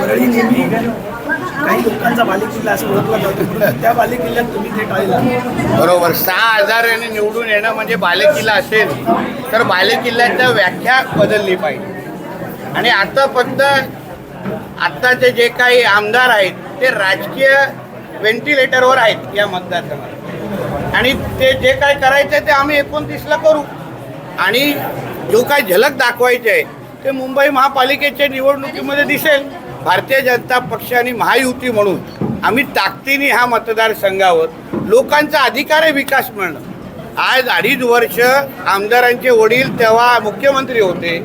वरळी नेहमी काही लोकांचा बालेकिल्ला असं ओळखला जातो त्या बालेकिल्ल्यात तुम्ही ते टाळला. बरोबर. सहा हजाराने निवडून येणं म्हणजे बालेकिल्ला असेल तर बालेकिल्ल्याच्या व्याख्या बदलली पाहिजे. आणि आता फक्त आत्ताचे जे काही आमदार आहेत ते राजकीय व्हेंटिलेटरवर आहेत या मतदारसंघात. आणि ते जे काय करायचं ते आम्ही एकोणतीसला करू. आणि जो काय झलक दाखवायचे आहे ते मुंबई महापालिकेच्या निवडणुकीमध्ये दिसेल. भारतीय जनता पक्ष आणि महायुती म्हणून आम्ही ताकदीने ह्या मतदारसंघावर लोकांचा अधिकार आहे विकास मिळणं आज अडीच वर्ष आमदारांचे वडील तेव्हा मुख्यमंत्री होते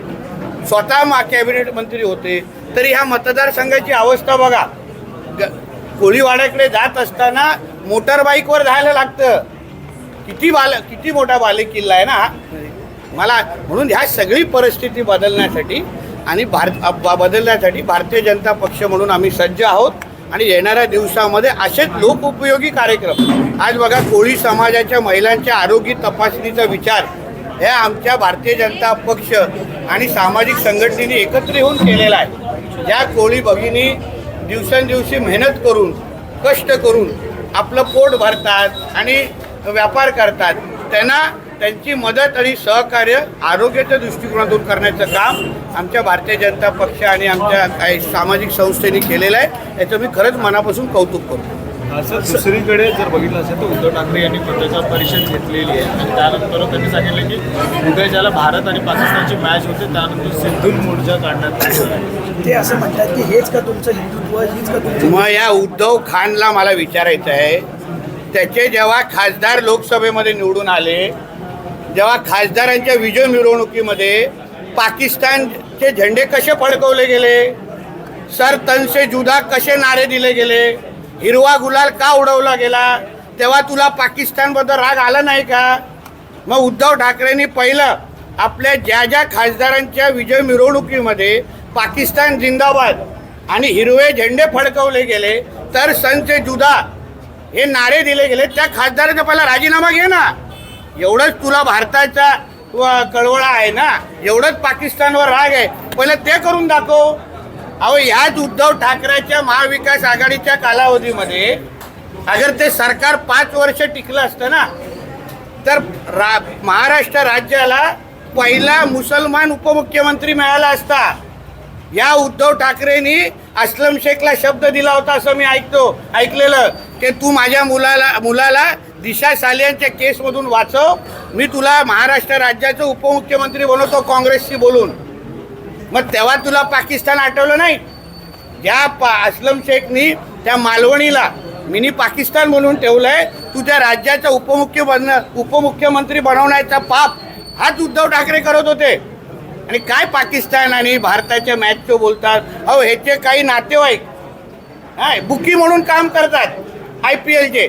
स्वतः मा कॅबिनेट मंत्री होते तरी ह्या मतदारसंघाची अवस्था बघा. ग- कोळीवाड्याकडे जात असताना मोटर बाईकवर जायला लागतं. किती बाल किती मोठा बालेकिल्ला आहे ना? हा. मला म्हणून ह्या सगळी परिस्थिती बदलण्यासाठी आणि भारत बदलण्यासाठी भारतीय जनता पक्ष म्हणून आम्ही सज्ज आहोत. आणि येणाऱ्या दिवसामध्ये असेच लोकउपयोगी कार्यक्रम. आज बघा कोळी समाजाच्या महिलांच्या आरोग्य तपासणीचा विचार. हे आमच्या भारतीय जनता पक्ष आणि सामाजिक संघटनेने एकत्र येऊन केलेला आहे. ज्या कोळी भगिनी दिवसेंदिवशी मेहनत करून कष्ट करून आपलं पोट भरतात आणि व्यापार करतात. त्यांना त्यांची मदत आणि सहकार्य आरोग्याच्या दृष्टिकोनातून करण्याचं काम आमच्या भारतीय जनता पक्ष आणि आमच्या काही सामाजिक संस्थेने केलेलं आहे याचं मी खरंच मनापासून कौतुक करतो असं दुसरीकडे जर बघितलं असेल तर उद्धव ठाकरे यांनी पत्रकार परिषद घेतलेली आहे आणि त्यानंतर त्यांनी सांगितलं की उद्या ज्याला भारत आणि पाकिस्तानची मॅच होते त्यानंतर सिंधूल मोर्चा काढण्यात. ते असं म्हणतात की हेच का तुमचं हिंदुत्व हीच का तुमचं मग या उद्धव खानला मला विचारायचं आहे त्याचे जेव्हा खासदार लोकसभेमध्ये निवडून आले जेव्हा खासदारांच्या विजय मिरवणुकीमध्ये पाकिस्तानचे झेंडे कसे फडकवले गेले? सर तनसे जुदा कसे नारे दिले गेले? हिरवा गुलाल का उडवला गेला? तेव्हा तुला पाकिस्तानबद्दल राग आला नाही का? मग उद्धव ठाकरेंनी पहिलं आपल्या ज्या ज्या खासदारांच्या विजय मिरवणुकीमध्ये पाकिस्तान जिंदाबाद आणि हिरवे झेंडे फडकवले गेले तर सनचे जुदा हे नारे दिले गेले. त्या खासदाराचा पहिला राजीनामा घे ना. एवढंच तुला भारताचा कळवळा आहे ना? एवढंच पाकिस्तानवर राग आहे. पहिलं ते करून दाखव. अहो ह्याच उद्धव ठाकरेच्या महाविकास आघाडीच्या कालावधीमध्ये अगर ते सरकार पाच वर्ष टिकलं असतं ना तर रा महाराष्ट्र राज्याला पहिला मुसलमान उपमुख्यमंत्री मिळाला असता. या उद्धव ठाकरेंनी अस्लम शेखला शब्द दिला होता असं मी ऐकतो ऐकलेलं की तू माझ्या मुलाला मुलाला दिशा सालियांच्या केसमधून वाचव. मी तुला महाराष्ट्र राज्याचं उपमुख्यमंत्री बनवतो काँग्रेसशी बोलून. मग तेव्हा तुला पाकिस्तान आठवलं नाही? ज्या पा अस्लम शेखनी त्या मालवणीला मिनी पाकिस्तान म्हणून ठेवलंय तू त्या राज्याचा उपमुख्य बन उपमुख्यमंत्री बनवण्याचा पाप हाच उद्धव ठाकरे करत होते. आणि काय पाकिस्तान आणि भारताच्या मॅचचं बोलतात? अहो ह्याचे काही नातेवाईक हा बुकी म्हणून काम करतात आय पी एलचे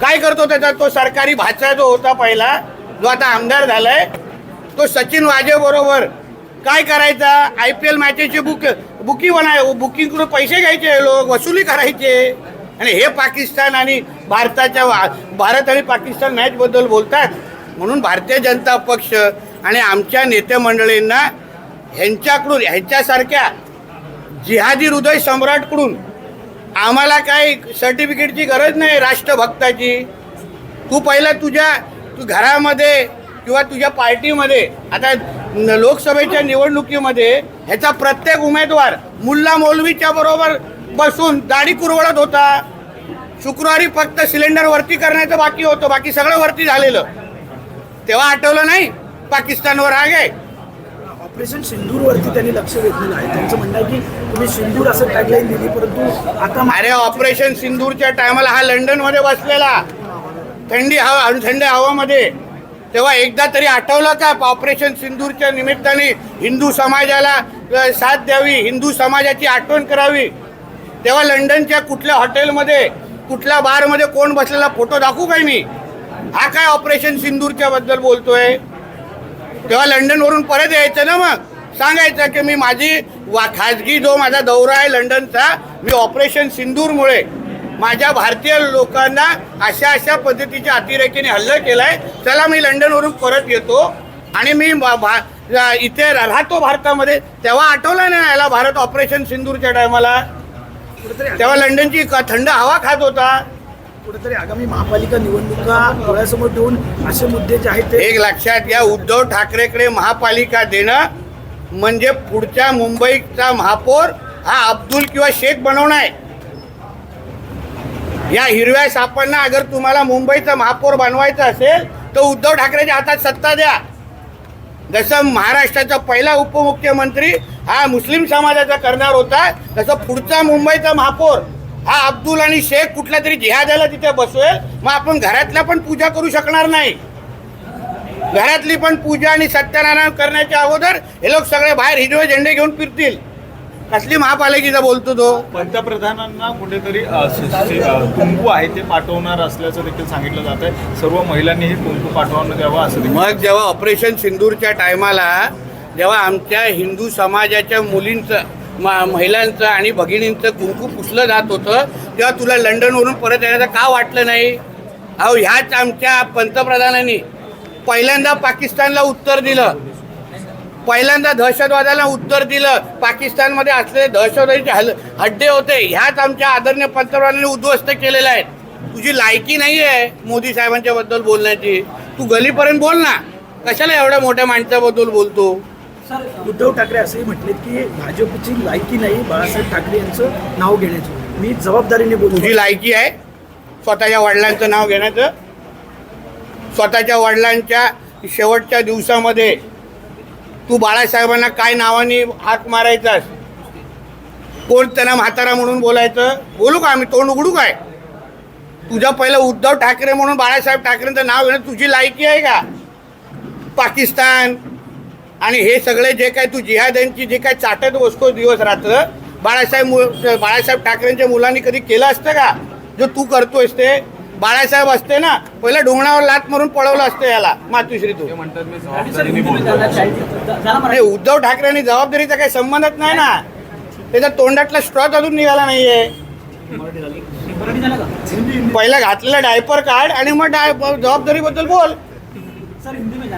काय करतो त्याचा तो सरकारी भाचा जो होता पहिला जो आता आमदार झालाय तो सचिन वाजे बरोबर. काय करायचा? आय पी एल मॅचेचे बुक बुकी बनाय बुकिंग करून पैसे घ्यायचे लोक वसुली करायचे. आणि हे पाकिस्तान आणि भारताच्या वा- भारत आणि पाकिस्तान मॅचबद्दल बोलतात. म्हणून भारतीय जनता पक्ष आणि आमच्या नेते मंडळींना ह्यांच्याकडून ह्यांच्यासारख्या जिहादी हृदय सम्राटकडून आम्हाला काही सर्टिफिकेटची गरज नाही राष्ट्रभक्ताची. तू पहिला तुझ्या तू घरामध्ये किंवा तुझ्या पार्टीमध्ये आता न- लोकसभेच्या निवडणुकीमध्ये ह्याचा प्रत्येक उमेदवार मुल्ला मौलवीच्या बरोबर बसून दाढी कुरवडत होता. शुक्रवारी फक्त सिलेंडर वरती करण्याचं बाकी होतं बाकी सगळं वरती झालेलं. तेव्हा आठवलं नाही? पाकिस्तानवर राग आहे? ऑपरेशन सिंदूरवरती त्यांनी लक्ष वेधलेलं आहे. त्यांचं म्हणणं आहे की तुम्ही सिंदूर असं टॅगलाईन दिली परंतु आता अरे ऑपरेशन सिंदूरच्या टायमाला हा लंडनमध्ये बसलेला. थंडी हवा थंड हवामध्ये. तेव्हा एकदा तरी आठवलं का ऑपरेशन सिंदूरच्या निमित्ताने हिंदू समाजाला साथ द्यावी हिंदू समाजाची आठवण करावी? तेव्हा लंडनच्या कुठल्या हॉटेलमध्ये कुठल्या बारमध्ये कोण बसलेला फोटो दाखवू काय मी? हा काय ऑपरेशन सिंदूरच्या बद्दल बोलतोय? तेव्हा लंडनवरून परत यायचं ना मग? सांगायचं की मी माझी वा खाजगी जो माझा दौरा आहे लंडनचा मी ऑपरेशन सिंदूरमुळे माझ्या भारतीय लोकांना अशा अशा पद्धतीच्या अतिरेकीने हल्ला केलाय. चला मी लंडनवरून परत येतो आणि मी भा- रा- इथे राहतो भारतामध्ये. तेव्हा आठवलं नाही याला भारत ऑपरेशन सिंदूरच्या टायमाला तेव्हा लंडनची थंड हवा खात होता. कुठेतरी आगामी महापालिका निवडणुका डोळ्यासमोर ठेवून असे मुद्दे जे आहेत ते एक लक्षात घ्या उद्धव ठाकरेकडे महापालिका देणं म्हणजे पुढच्या मुंबईचा महापौर हा अब्दुल किंवा शेख बनवणं आहे. या हिरव्या सापांना अगर तुम्हाला मुंबईचा महापौर बनवायचं असेल तर उद्धव ठाकरेच्या हातात सत्ता द्या. जसं महाराष्ट्राचा पहिला उपमुख्यमंत्री हा मुस्लिम समाजाचा करणार होता तसं पुढचा मुंबईचा महापौर हा अब्दुल आणि शेख कुठल्या तरी जिहाद्याला तिथे बसवेल मग आपण घरातल्या पण पूजा करू शकणार नाही. घरातली पण पूजा आणि सत्यनारायण करण्याच्या अगोदर हे लोक सगळे बाहेर हिरवे झेंडे घेऊन फिरतील. कसली महापालिकेचा बोलतो तो? पंतप्रधानांना कुठेतरी कुंकू आहे ते पाठवणार असल्याचं देखील सांगितलं जात आहे सर्व महिलांनी हे कुंकू पाठवून द्यावं असं मग जेव्हा ऑपरेशन सिंदूरच्या टायमाला जेव्हा आमच्या हिंदू समाजाच्या मुलींचं महिलांचं आणि भगिनींचं कुंकू पुसलं जात होतं तेव्हा तुला लंडनवरून परत येण्याचं का वाटलं नाही? अहो ह्याच आमच्या पंतप्रधानांनी पहिल्यांदा पाकिस्तानला उत्तर दिलं. पहिल्यांदा दहशतवादाला उत्तर दिलं. पाकिस्तानमध्ये असलेले दहशतवादीचे हल हड्डे होते. ह्याच आमच्या आदरणीय पंतप्रधानांनी उद्ध्वस्त केलेले आहेत तुझी लायकी नाही आहे मोदी साहेबांच्याबद्दल बोलण्याची. तू गलीपर्यंत बोल ना. कशाला एवढ्या मोठ्या माणसाबद्दल बोलतो? उद्धव ठाकरे असंही म्हटले की भाजपची लायकी नाही बाळासाहेब ठाकरे यांचं नाव घेण्याचं. मी जबाबदारीने बोलतो तुझी लायकी आहे स्वतःच्या वडिलांचं नाव घेण्याचं. स्वतःच्या वडिलांच्या शेवटच्या दिवसामध्ये तू बाळासाहेबांना काय नावाने हात मारायचास? कोण त्यांना म्हातारा म्हणून बोलायचं? बोलू का आम्ही? तोंड उघडू काय? तुझं पहिलं उद्धव ठाकरे म्हणून बाळासाहेब ठाकरेंचं नाव घेणं तुझी लायकी आहे का? पाकिस्तान आणि हे सगळे जे काय तू जिहाद्यांची जे काय चाटत बसतो दिवस रात्र बाळासाहेब मु बाळासाहेब ठाकरेंच्या मुलांनी कधी केलं असतं का? जो तू करतोयस ते? बाळासाहेब असते ना पहिलं डोंगणावर लात मारून पळवलं असतं याला मातुश्री तू. नाही उद्धव ठाकरेंनी जबाबदारीचा काही संबंधच नाही ना. त्याच्या तोंडातला स्ट्रॉच अजून निघाला नाहीये. पहिला घातलेला डायपर काढ आणि मग डाय जबाबदारीबद्दल बोल.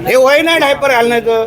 हे वय नाही डायपर घालण्याचं.